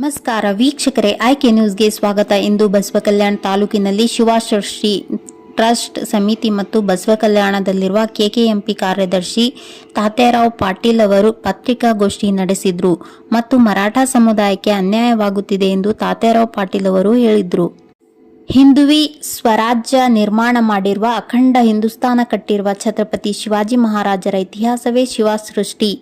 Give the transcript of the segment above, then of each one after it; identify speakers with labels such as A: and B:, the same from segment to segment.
A: ನಮಸ್ಕಾರ ವೀಕ್ಷಕರೇ, ಆಯ್ಕೆ ನ್ಯೂಸ್ಗೆ ಸ್ವಾಗತ. ಇಂದು ಬಸವ ಕಲ್ಯಾಣ ತಾಲೂಕಿನಲ್ಲಿ ಶಿವಸೃಷ್ಟಿ ಟ್ರಸ್ಟ್ ಸಮಿತಿ ಮತ್ತು ಬಸವ ಕಲ್ಯಾಣದಲ್ಲಿರುವ ಕೆಕೆಎಂಪಿ ಕಾರ್ಯದರ್ಶಿ ತಾತ್ಯಾರಾವ್ ಪಾಟೀಲ್ ಅವರು ಪತ್ರಿಕಾಗೋಷ್ಠಿ ನಡೆಸಿದ್ರು ಮತ್ತು ಮರಾಠ ಸಮುದಾಯಕ್ಕೆ ಅನ್ಯಾಯವಾಗುತ್ತಿದೆ ಎಂದು ತಾತ್ಯಾರಾವ್ ಪಾಟೀಲ್ ಅವರು ಹೇಳಿದ್ರು. ಹಿಂದುವಿ ಸ್ವರಾಜ್ಯ ನಿರ್ಮಾಣ ಮಾಡಿರುವ ಅಖಂಡ ಹಿಂದೂಸ್ತಾನ ಕಟ್ಟಿರುವ ಛತ್ರಪತಿ ಶಿವಾಜಿ ಮಹಾರಾಜರ ಇತಿಹಾಸವೇ ಶಿವಸೃಷ್ಟಿ.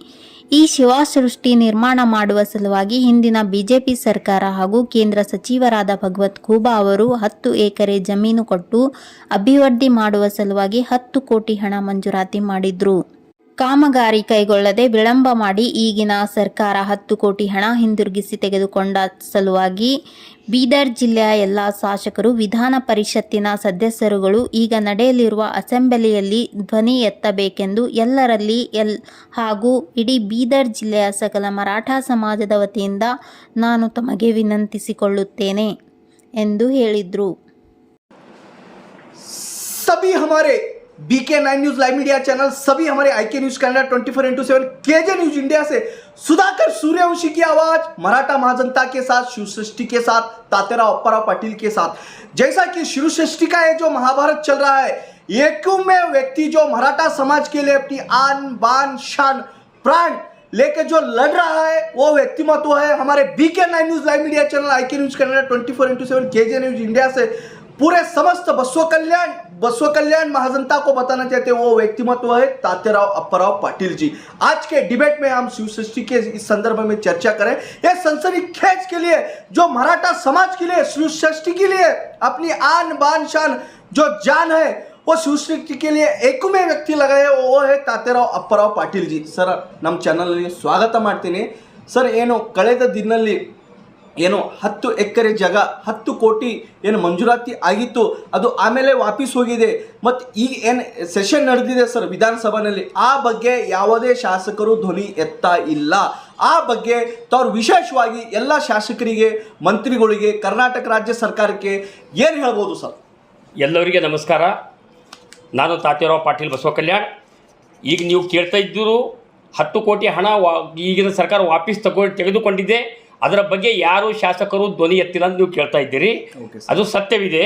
A: ಈ ಶಿವಸೃಷ್ಟಿ ನಿರ್ಮಾಣ ಮಾಡುವ ಸಲುವಾಗಿ ಹಿಂದಿನ ಬಿಜೆಪಿ ಸರ್ಕಾರ ಹಾಗೂ ಕೇಂದ್ರ ಸಚಿವರಾದ ಭಗವತ್ ಖೂಬಾ ಅವರು ಹತ್ತು ಎಕರೆ ಜಮೀನು ಕೊಟ್ಟು ಅಭಿವೃದ್ಧಿ ಮಾಡುವ ಸಲುವಾಗಿ ಹತ್ತು ಕೋಟಿ ಹಣ ಮಂಜೂರಾತಿ ಮಾಡಿದ್ರು. ಕಾಮಗಾರಿ ಕೈಗೊಳ್ಳದೆ ವಿಳಂಬ ಮಾಡಿ ಈಗಿನ ಸರ್ಕಾರ ಹತ್ತು ಕೋಟಿ ಹಣ ಹಿಂದಿರುಗಿಸಿ ತೆಗೆದುಕೊಂಡ ಸಲುವಾಗಿ ಬೀದರ್ ಜಿಲ್ಲೆಯ ಎಲ್ಲ ಶಾಸಕರು ವಿಧಾನ ಪರಿಷತ್ತಿನ ಸದಸ್ಯರುಗಳು ಈಗ ನಡೆಯಲಿರುವ ಅಸೆಂಬ್ಲಿಯಲ್ಲಿ ಧ್ವನಿ ಎತ್ತಬೇಕೆಂದು ಎಲ್ಲರಲ್ಲಿ ಎಲ್ ಹಾಗೂ ಇಡೀ ಬೀದರ್ ಜಿಲ್ಲೆಯ ಸಕಲ ಮರಾಠ ಸಮಾಜದ ವತಿಯಿಂದ ನಾನು ತಮಗೆ ವಿನಂತಿಸಿಕೊಳ್ಳುತ್ತೇನೆ ಎಂದು ಹೇಳಿದರು.
B: BK nine news live media channel, सभी हमारे IK news Kannada twenty four into seven KJ news India से। सुधाकर सूर्यवंशी की आवाज़, मराठा महाजनता के साथ शिव सृष्टि के साथ, तातेराव अप्पाराव पाटिल के साथ। जैसा कि शिव सृष्टि का ये जो महाभारत चल रहा है एक में व्यक्ति जो मराठा समाज के लिए अपनी आन, बान, शान, प्राण लेके जो लड़ रहा है, वो व्यक्तिमत्व है हमारे BK nine news live media channel I K news Kannada twenty four into seven K J news India से। पूरे समस्त बसव कल्याण बसव कल्याण महाजनता को बताना चाहते हैं वो व्यक्तिमत्व है तात्याराव अप्पाराव पाटिल जी आज के डिबेट में हम शिव सृष्टि के इस संदर्भ में चर्चा करें ये सनसनी खेच के लिए जो मराठा समाज के लिए शिव सृष्टि के लिए अपनी आन बान शान जो जान है वो ಶಿವ ಸೃಷ್ಟಿ के लिए ಏಕಮೇ ವ್ಯಕ್ತಿ ಲಗಾಯ ಓ ಹೇ ತಾತ್ಯಾರಾವ್ ಅಪ್ಪರಾವ್ ಪಾಟೀಲ್ ಜಿ ಸರ್ ನಮ್ಮ ಚಾನಲ್ನಲ್ಲಿ ಸ್ವಾಗತ ಮಾಡ್ತೀನಿ ಸರ್ ಏನು ಕಳೆದ ದಿನಲ್ಲಿ ಏನು ಹತ್ತು ಎಕರೆ ಜಾಗ, ಹತ್ತು ಕೋಟಿ ಏನು ಮಂಜೂರಾತಿ ಆಗಿತ್ತು, ಅದು ಆಮೇಲೆ ವಾಪಸ್ ಹೋಗಿದೆ. ಮತ್ತು ಈಗ ಏನು ಸೆಷನ್ ನಡೆದಿದೆ ಸರ್ ವಿಧಾನಸಭೆಯಲ್ಲಿ ಆ ಬಗ್ಗೆ ಯಾವುದೇ ಶಾಸಕರು ಧ್ವನಿ ಎತ್ತಾ ಇಲ್ಲ. ಆ ಬಗ್ಗೆ ತಾವು ವಿಶೇಷವಾಗಿ ಎಲ್ಲ ಶಾಸಕರಿಗೆ, ಮಂತ್ರಿಗಳಿಗೆ, ಕರ್ನಾಟಕ ರಾಜ್ಯ ಸರ್ಕಾರಕ್ಕೆ ಏನು ಹೇಳ್ಬೋದು ಸರ್
C: ಎಲ್ಲರಿಗೆ ನಮಸ್ಕಾರ. ನಾನು ತಾತ್ಯರಾವ್ ಪಾಟೀಲ್ ಬಸವ ಕಲ್ಯಾಣ್ ಈಗ ನೀವು ಕೇಳ್ತಾ ಇದ್ದರು ಹತ್ತು ಕೋಟಿ ಹಣ ಈಗಿನ ಸರ್ಕಾರ ವಾಪಸ್ ತಗೊ ತೆಗೆದುಕೊಂಡಿದೆ ಅದರ ಬಗ್ಗೆ ಯಾರು ಶಾಸಕರು ಧ್ವನಿ ಎತ್ತಿಲ್ಲ ಅಂತ ನೀವು ಕೇಳ್ತಾ ಇದ್ದೀರಿ. ಅದು ಸತ್ಯವಿದೆ.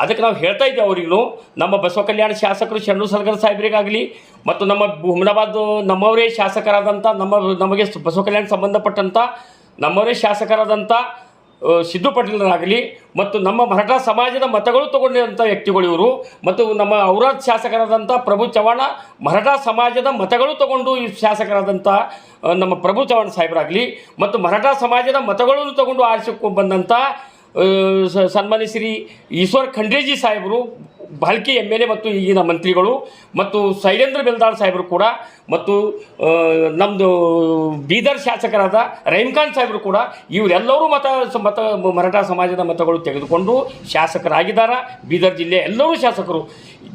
C: ಅದಕ್ಕೆ ನಾವು ಹೇಳ್ತಾ ಇದ್ದೇವೆ ಅವರಿಗೂ ನಮ್ಮ ಬಸವ ಕಲ್ಯಾಣ ಶಾಸಕರು ಶರಣು ಸಲಗರ ಸಾಹೇಬರಿಗಾಗಲಿ ಮತ್ತು ನಮ್ಮ ಹುಮನಾಬಾದ್ ನಮ್ಮವರೇ ಶಾಸಕರಾದಂಥ ನಮ್ಮ ನಮಗೆ ಬಸವ ಕಲ್ಯಾಣ ಸಂಬಂಧಪಟ್ಟಂಥ ನಮ್ಮವರೇ ಶಾಸಕರಾದಂಥ ಸಿದ್ದು ಪಾಟೀಲರಾಗಲಿ ಮತ್ತು ನಮ್ಮ ಮರಾಠ ಸಮಾಜದ ಮತಗಳು ತಗೊಂಡಿರುವಂಥ ವ್ಯಕ್ತಿಗಳು ಇವರು ಮತ್ತು ನಮ್ಮ ಔರಾದ್ ಶಾಸಕರಾದಂಥ ಪ್ರಭು ಚವಾಣ ಮರಾಠ ಸಮಾಜದ ಮತಗಳು ತಗೊಂಡು ಈ ಶಾಸಕರಾದಂಥ ನಮ್ಮ ಪ್ರಭು ಚವಾಣ ಸಾಹೇಬರಾಗಲಿ ಮತ್ತು ಮರಾಠ ಸಮಾಜದ ಮತಗಳನ್ನು ತಗೊಂಡು ಆರಿಸಿಕೊಂಡು ಬಂದಂಥ ಸನ್ಮಾನ್ಯ ಶ್ರೀ ಈಶ್ವರ್ ಖಂಡ್ರೇಜಿ ಸಾಹೇಬರು ಬಾಲ್ಕಿ ಎಂ ಎಲ್ ಎ ಮತ್ತು ಈಗಿನ ಮಂತ್ರಿಗಳು ಮತ್ತು ಶೈಲೇಂದ್ರ ಬೆಲ್ದಾಳ್ ಸಾಹೇಬರು ಕೂಡ ಮತ್ತು ನಮ್ಮದು ಬೀದರ್ ಶಾಸಕರಾದ ರಹೀಮ್ಖಾನ್ ಸಾಹೇಬರು ಕೂಡ ಇವರೆಲ್ಲರೂ ಮತ ಮತ, ಮರಾಠ ಸಮಾಜದ ಮತಗಳು ತೆಗೆದುಕೊಂಡು ಶಾಸಕರಾಗಿದ್ದಾರೆ. ಬೀದರ್ ಜಿಲ್ಲೆ ಎಲ್ಲರೂ ಶಾಸಕರು.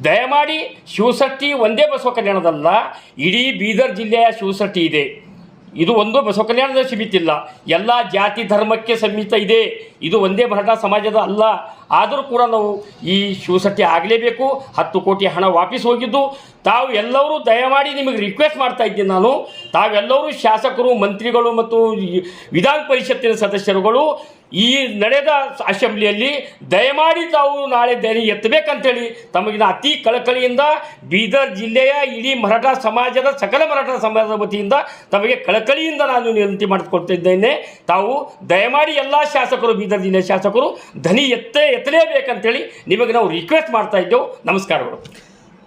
C: ದಯಮಾಡಿ ಶಿವಸಟ್ಟಿ ಒಂದೇ ಬಸವ ಕಲ್ಯಾಣದಲ್ಲ, ಇಡೀ ಬೀದರ್ ಜಿಲ್ಲೆಯ ಶಿವಸಟ್ಟಿ ಇದೆ. ಇದು ಒಂದು ಬಸವ ಕಲ್ಯಾಣದ ಸೀಮಿತಿಲ್ಲ. ಎಲ್ಲ ಜಾತಿ ಧರ್ಮಕ್ಕೆ ಸಮಿತ ಇದೆ. ಇದು ಒಂದೇ ಭಾರತ ಸಮಾಜದ ಅಲ್ಲ. ಆದರೂ ಕೂಡ ನಾವು ಈ ಶಿವಸಟ್ಟಿ ಆಗಲೇಬೇಕು. ಹತ್ತು ಕೋಟಿ ಹಣ ವಾಪಸ್ ಹೋಗಿದ್ದು. ತಾವು ಎಲ್ಲರೂ ದಯಮಾಡಿ ನಿಮಗೆ ರಿಕ್ವೆಸ್ಟ್ ಮಾಡ್ತಾ ಇದ್ದೀನಿ ನಾನು. ತಾವೆಲ್ಲರೂ ಶಾಸಕರು, ಮಂತ್ರಿಗಳು ಮತ್ತು ವಿಧಾನ ಪರಿಷತ್ತಿನ ಸದಸ್ಯರುಗಳು ಈ ನಡೆದ ಅಸೆಂಬ್ಲಿಯಲ್ಲಿ ದಯಮಾಡಿ ತಾವು ನಾಳೆ ದನಿ ಎತ್ತಬೇಕಂತೇಳಿ ತಮಗಿನ ಅತಿ ಕಳಕಳಿಯಿಂದ ಬೀದರ್ ಜಿಲ್ಲೆಯ ಇಡೀ ಮರಾಠ ಸಮಾಜದ ಸಕಲ ಮರಾಠ ಸಮಾಜದ ವತಿಯಿಂದ ತಮಗೆ ಕಳಕಳಿಯಿಂದ ನಾನು ವಿನಂತಿ ಮಾಡಿಕೊಡ್ತಿದ್ದೇನೆ ತಾವು ದಯಮಾಡಿ ಎಲ್ಲ ಶಾಸಕರು, ಬೀದರ್ ಜಿಲ್ಲೆಯ ಶಾಸಕರು ಧನಿ ಎತ್ತೇ, ಎತ್ತಲೇಬೇಕಂತೇಳಿ ನಿಮಗೆ ನಾವು ರಿಕ್ವೆಸ್ಟ್ ಮಾಡ್ತಾ ಇದ್ದೆವು. ನಮಸ್ಕಾರಗಳು.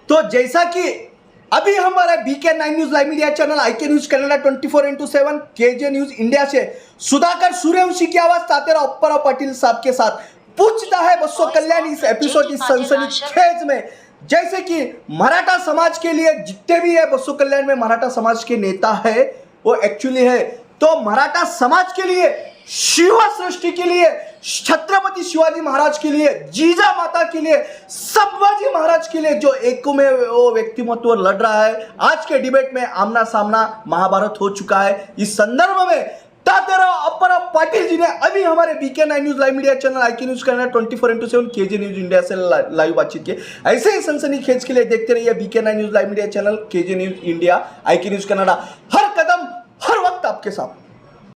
B: ತೋ ಜೈಸಾಕಿ अभी हमारे BK nine news live media channel I K news Kannada twenty four into seven K J news India से सुधाकर सूर्यवंशी की आवाज़ तातेरा अप्पराव पाटिल साहब के साथ। पूछता है बसो कल्याण इस एपिसोड इस सनसनी खेज में। जैसे कि मराठा समाज के लिए जितने भी है बसो कल्याण में मराठा समाज के नेता है, वो एक्चुअली है। तो मराठा समाज के लिए, शिव सृष्टि के लिए छत्रपति शिवाजी महाराज के लिए, जीजा माता के लिए, संभाजी महाराज के लिए जो एक में वो व्यक्तिमत्व लड़ रहा है। आज के डिबेट में आमना सामना महाभारत हो चुका है। इस संदर्भ में पाटिल जी ने अभी हमारे BK nine news live media channel I news करना twenty four into seven K news India से लाइव बातचीत की। ऐसे ही सनसनी खेज के लिए देखते रहिए BK nine news live media channel K news India IK news Kannada हर कदम, हर वक्त आपके साथ